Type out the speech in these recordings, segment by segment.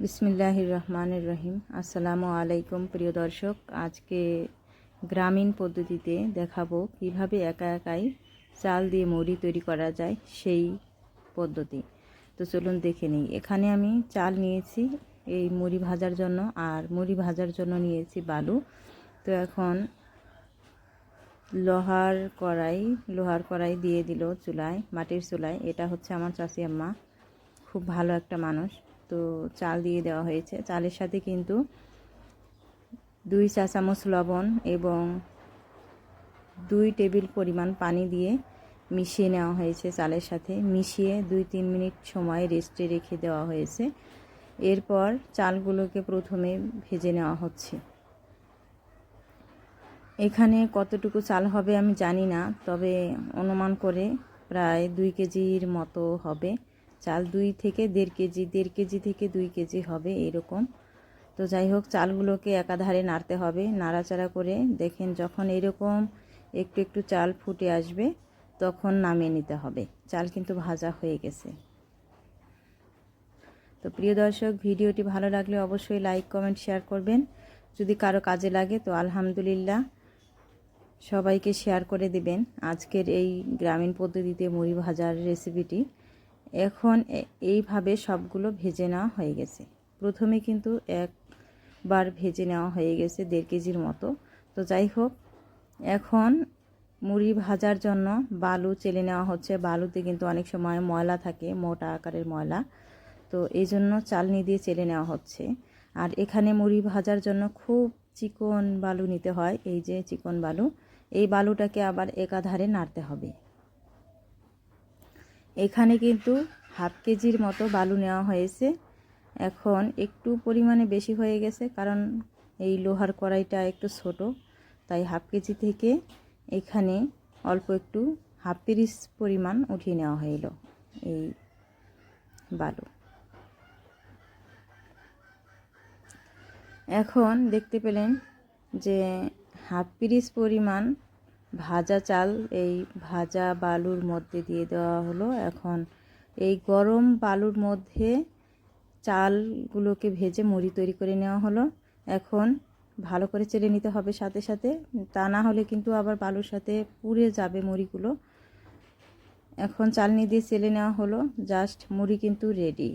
বিসমিল্লাহির রহমানির রহিম আসসালামু আলাইকুম, প্রিয় দর্শক। আজকে গ্রামীণ পদ্ধতিতে দেখাবো কীভাবে একা একাই চাল দিয়ে মুড়ি তৈরি করা যায় সেই পদ্ধতি। তো চলুন দেখে নিই। এখানে আমি চাল নিয়েছি, এই মুড়ি ভাজার জন্য, আর মুড়ি ভাজার জন্য নিয়েছি বালু। তো এখন লোহার কড়াই লোহার কড়াই দিয়ে দিল চুলায়, মাটির চুলায়। এটা হচ্ছে আমার চাষি আম্মা। খুব ভালো একটা মানুষ। তো চাল দিয়ে দেওয়া হয়েছে। চালের সাথে কিন্তু দুই চা চামচ লবণ এবং দুই টেবিল পরিমাণ পানি দিয়ে মিশিয়ে নেওয়া হয়েছে চালের সাথে। মিশিয়ে দুই তিন মিনিট সময় রেস্টে রেখে দেওয়া হয়েছে। এরপর চালগুলোকে প্রথমে ভেজে নেওয়া হচ্ছে। এখানে কতটুকু চাল হবে আমি জানি না, তবে অনুমান করে প্রায় দুই কেজির মতো হবে। চাল দুই থেকে দেড় কেজি দেড় কেজি থেকে দুই কেজি হবে এরকম। তো যাই হোক, চালগুলোকে একাধারে নাড়তে হবে। নাড়াচাড়া করে দেখেন যখন এরকম একটু একটু চাল ফুটে আসবে, তখন নামিয়ে নিতে হবে। চাল কিন্তু ভাজা হয়ে গেছে। তো প্রিয় দর্শক, ভিডিওটি ভালো লাগলে অবশ্যই লাইক, কমেন্ট, শেয়ার করবেন। যদি কারও কাজে লাগে তো আলহামদুলিল্লাহ সবাইকে শেয়ার করে দিবেন। আজকের এই গ্রামীণ পদ্ধতিতে মুড়ি ভাজার রেসিপিটি এখন এইভাবে সবগুলো ভেজে নেওয়া হয়ে গেছে। প্রথমে কিন্তু একবার ভেজে নেওয়া হয়ে গেছে দেড় কেজির মতো। তো যাই হোক, এখন মুড়ি ভাজার জন্য বালু চেলে নেওয়া হচ্ছে। বালুতে কিন্তু অনেক সময় ময়লা থাকে, মোটা আকারের ময়লা। তো এই জন্য চালনি দিয়ে চেলে নেওয়া হচ্ছে। আর এখানে মুড়ি ভাজার জন্য খুব চিকন বালু নিতে হয়, এই যে চিকন বালু। এই বালুটাকে আবার একাধারে নাড়তে হবে। এখানে কিন্তু হাফ কেজির মতো বালু নেওয়া হয়েছে। এখন একটু পরিমাণে বেশি হয়ে গেছে, কারণ এই লোহার কড়াইটা একটু ছোট, তাই হাফ কেজি থেকে এখানে অল্প একটু হাফ পিরিস পরিমাণ উঠিয়ে নেওয়া হইল এই বালু। এখন দেখতে পেলেন যে হাফ পিরিস পরিমাণ ভাজা চাল, এই ভাজা বালুর মধ্যে দিয়ে দেওয়া হলো। এখন এই গরম বালুর মধ্যে চালগুলোকে ভেজে মুড়ি তৈরি করে নেওয়া হলো। এখন ভালো করে চেলে নিতে হবে সাথে সাথে। তা না হলে কিন্তু আবার বালুর সাথে পুড়ে যাবে মুড়িগুলো। এখন চালনি দিয়ে চেলে নেওয়া হলো। জাস্ট মুড়ি কিন্তু রেডি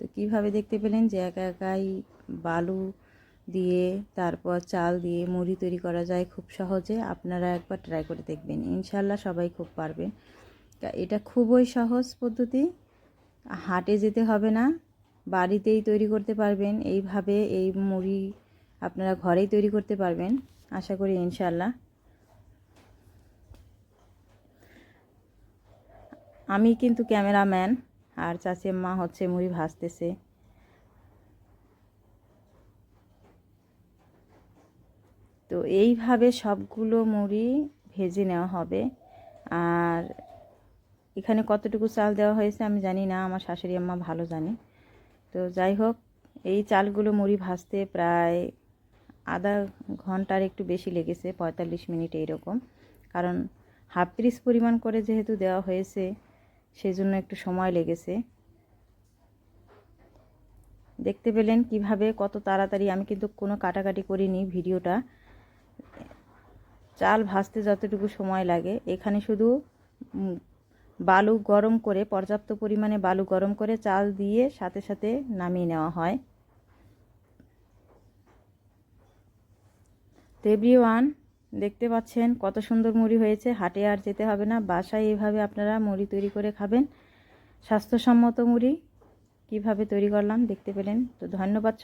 তো কীভাবে দেখতে পেলেন যে একা একাই বালু দিয়ে তারপর চাল দিয়ে মুড়ি তৈরি করা যায় খুব সহজে। আপনারা একবার ট্রাই করে দেখবেন। ইনশাল্লাহ সবাই খুব পারবেন এটা খুবই সহজ পদ্ধতি। হাটে যেতে হবে না, বাড়িতেই তৈরি করতে পারবেন। এইভাবে এই মুড়ি আপনারা ঘরেই তৈরি করতে পারবেন। আশা করি ইনশাল্লাহ আমি কিন্তু ক্যামেরাম্যান, আর চাচি মা হচ্ছে মুড়ি ভাজতেছে। তো এইভাবে সবগুলো মুড়ি ভেজে নেওয়া হবে। আর এখানে কতটুকু চাল দেওয়া হয়েছে আমি জানি না, আমার শাশুড়ি আম্মা ভালো জানে। তো যাই হোক, এই চালগুলো মুড়ি ভাজতে প্রায় আধা ঘণ্টার একটু বেশি লেগেছে, পঁয়তাল্লিশ মিনিট এইরকম। কারণ হাফ পিস পরিমাণ করে যেহেতু দেওয়া হয়েছে, সেজন্য একটু সময় লেগেছে। দেখতে পেলেন কীভাবে, কত তাড়াতাড়ি, আমি কিন্তু কোনো কাটাকাটি করিনি ভিডিওটা। চাল ভাজতে যতটুকু সময় লাগে। এখানে শুধু বালু গরম করে, পর্যাপ্ত পরিমাণে বালু গরম করে চাল দিয়ে সাথে সাথে নামিয়ে নেওয়া হয়। তো ওয়ান দেখতে পাচ্ছেন কত সুন্দর মুড়ি হয়েছে। হাটে আর যেতে হবে না। বাসায় এইভাবে আপনারা মুড়ি তৈরি করে খাবেন। স্বাস্থ্যসম্মত মুড়ি। কীভাবে তৈরি করলাম, দেখতে পেলেন। তো ধন্যবাদ